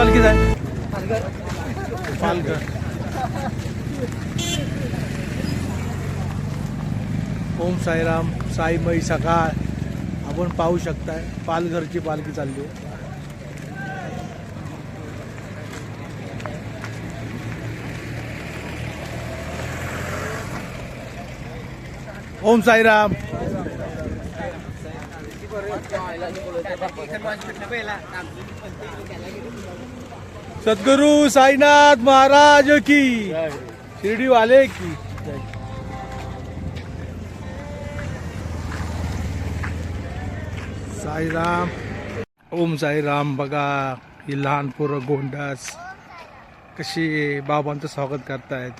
पालखी जाय पालघर. ओम साईराम साईमयी सकाळ. आपण पाहू शकताय पालघरची पालखी चालली आहे. ओम साईराम. सद्गुरु साईनाथ महाराज की शिर्डी वाले की। साईराम ओम साईराम बघा ही लहान पोरं गोंडास कशी बाबांचं स्वागत करतायत.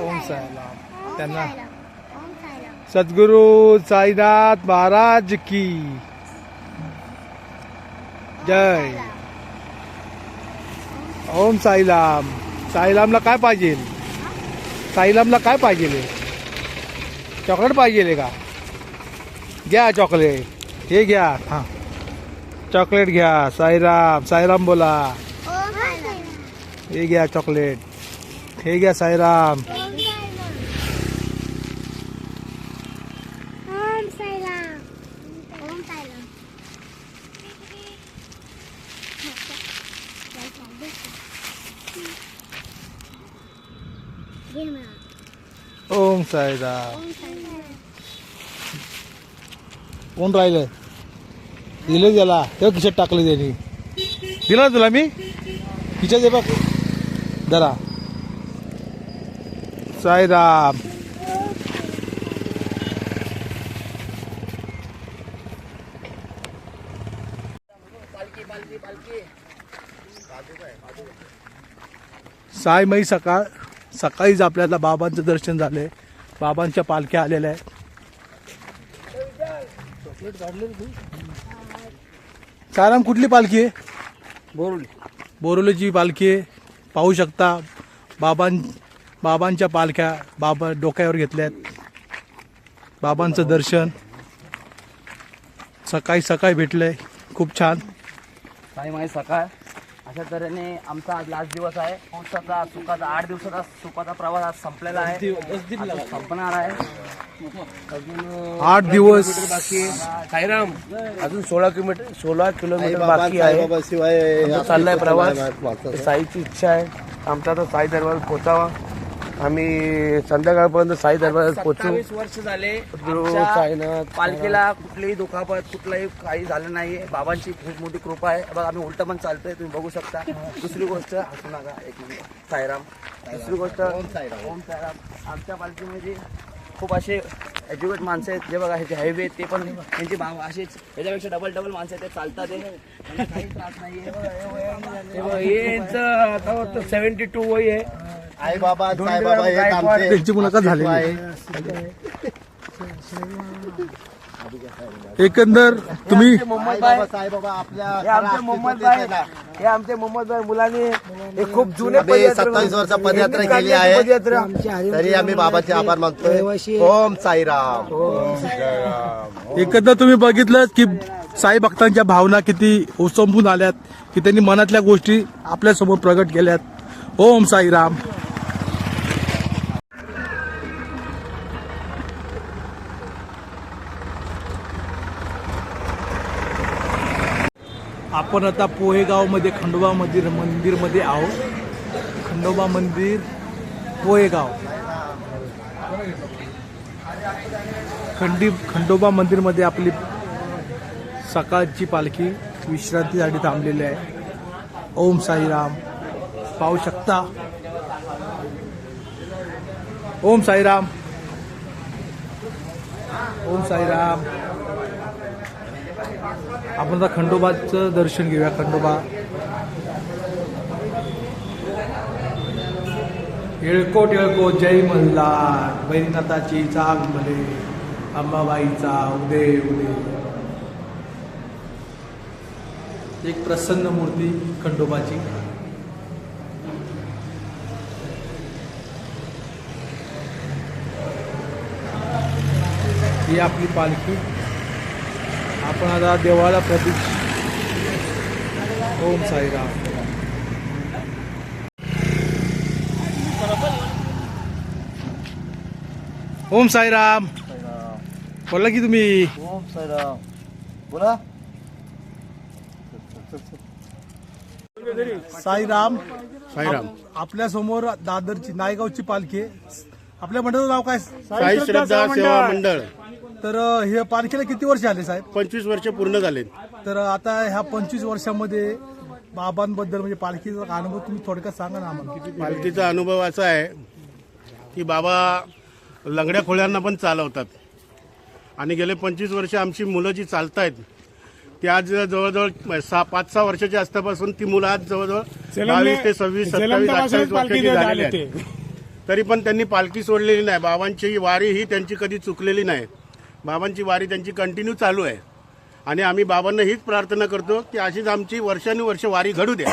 ओम साईराम त्यांना सद्गुरु साईनाथ महाराज की। जय। ओम साईराम साईरामला काय पाहिजे? साईरामला काय पाहिजे? चॉकलेट पाहिजे का? घ्या चॉकलेट. हे घ्या. हाँ. चॉकलेट घ्या. साईराम साईराम बोला. हे घ्या चॉकलेट. हे घ्या साईराम. ओम साईदा कोण राहिलं दिलं त्याला तेव्हा खिशात टाकलं त्यांनी. दिला ना तुला मी? खिशात दे बघ. जरा साईराम. मई सकाळ सकाळीच आपल्याला बाबांचं दर्शन झालंय. बाबांच्या पालख्या आलेल्या आहेत. सायराम कुठली पालखी आहे? बोरुली. बोरोलीची पालखी आहे. पाहू शकता बाबां बाबांच्या पालख्या बाबा डोक्यावर घेतल्यात. बाबांचं दर्शन. सकाळी सकाळी भेटलंय. खूप छान. काही माहीत सकाळ. अशा तऱ्हेने आमचा आज लास्ट दिवस आहे. पावसाचा सुखाचा आठ दिवसाचा सुखाचा प्रवास आज संपलेला आहे. आता संपणार आहे. अजून आठ दिवस. बाकी आहे. साईराम अजून सोळा किलोमीटर सोळा किलोमीटर बाकी आहे. शिवाय आमचा चाललाय प्रवास. साईची इच्छा आहे. आमचा आता साई दरबार पोचावा आम्ही संध्याकाळपर्यंत साई दरबारात पोहोचू. वर्ष झाले साईनाथ पालखीला कुठलीही दुखापत कुठलाही काही झालं नाहीये. बाबांची खूप मोठी कृपा आहे. बघा आम्ही उलट पण चालतोय तुम्ही बघू शकता. दुसरी गोष्ट हसू नका. एक मिनिट. साईराम. दुसरी गोष्ट ओम साईराम. आमच्या पालखीमध्ये खूप असे एज्युकेट माणसं आहेत. जे बघा हे हायवे ते पण त्यांची भाव असेच. याच्यापेक्षा डबल डबल माणसं आहेत ते चालतात काही त्रास हे हे वाटतं सेव्हन्टी टू वय आहे. आई बाबा साई बाबा हे आमचे त्यांची मुलाखत झालेली आहे. एकंदर तुम्ही आमचे आई मोहम्मद बाबा भाई साई बाबा आपल्या हे आमचे मोहम्मद भाई हे आमचे मोहम्मद भाई मुलांनी हे खूप जुने आम्ही सत्तावीस वर्ष पदयात्रा केली आहे. पदयात्रा. तरी आम्ही बाबाचे आभार मानतोय. ओम साईराम. एकंदर तुम्ही बघितलं की साई भक्तांच्या भावना किती ओसंबून आल्यात की त्यांनी मनातल्या गोष्टी आपल्यासमोर प्रगट केल्यात. ओम साईराम. आपण आता पोहेगावमध्ये खंडोबा मंदिर मंदिरमध्ये आहोत. खंडोबा मंदिर पोहेगाव. खंडी खंडोबा मंदिरमध्ये आपली सकाळची पालखी विश्रांतीसाठी थांबलेली आहे. ओम साईराम. पाहू शकता? ओम साईराम. ओम साईराम. आपण आता खंडोबाचं दर्शन घेऊया. खंडोबा. येळकोट येळकोट जय मल्हार. वैरीनाथाची चाग मले अंबाबाईचा उदे उदे एक प्रसन्न मूर्ती खंडोबाची. ही आपली पालखी. आपण आता देवाला प्रतीक्ष. ओम साईराम. ओम साईराम. बोला की तुम्ही. ओम साईराम. बोला. साईराम साईराम. आपल्यासमोर दादरची नायगावची पालखी आहे. आपल्या मंडळाचं नाव काय? साई श्रद्धा सेवा मंडळ. तर हे पालखीला किती वर्ष आले साहेब? पंचवीस वर्ष पूर्ण झाले तर आता ह्या पंचवीस वर्षामध्ये बाबांबद्दल म्हणजे पालखीचा अनुभव तुम्ही थोडक्यात सांगा ना आम्हाला. पालखीचा अनुभव असा आहे की बाबा लंगड्या खोळ्यांना पण चालवतात. आणि गेले पंचवीस वर्ष आमची मुलं जी चालतायत ती आज जवळजवळ सहा पाच सहा वर्षाची असल्यापासून ती मुलं आज जवळजवळ बावीस ते सव्वीस सत्तावीस अठ्ठावीस वर्षाची झालेली आहेत. तरी पण त्यांनी पालखी सोडलेली नाही. बाबांची वारी ही त्यांची कधी चुकलेली नाही. बाबांची वारी त्यांची कंटिन्यू चालू आहे. आणि आम्ही बाबांना हीच प्रार्थना करतो की अशीच आमची वर्षानुवर्ष वारी घडू द्या.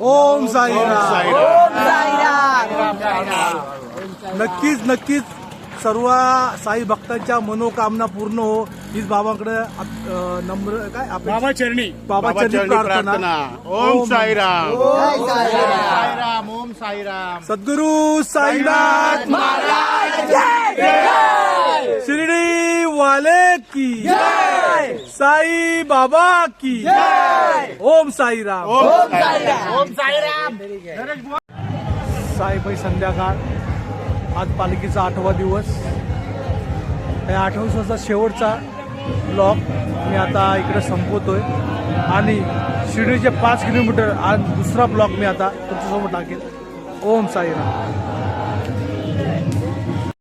ओम साईराम. साईराम. नक्कीच नक्कीच. सर्व साई भक्तांच्या मनोकामना पूर्ण हो. हीच बाबांकडे नम्र काय? बाबा चरणी. बाबा चरणी प्रार्थना. ओम साईराम. साईराम ओम साईराम. सद्गुरु साईनाथ महाराज. शिर्डी वाले की साई बाबा की ओम साईराम ओम साईराम साईबाई संध्याकाळ आज पालखीचा आठवा दिवस. या आठव्या दिवसाचा शेवटचा ब्लॉक मी आता इकडे संपवतोय. आणि शिर्डीचे पाच किलोमीटर आज दुसरा ब्लॉक मी आता तुमच्यासोबत टाकेल. ओम साईराम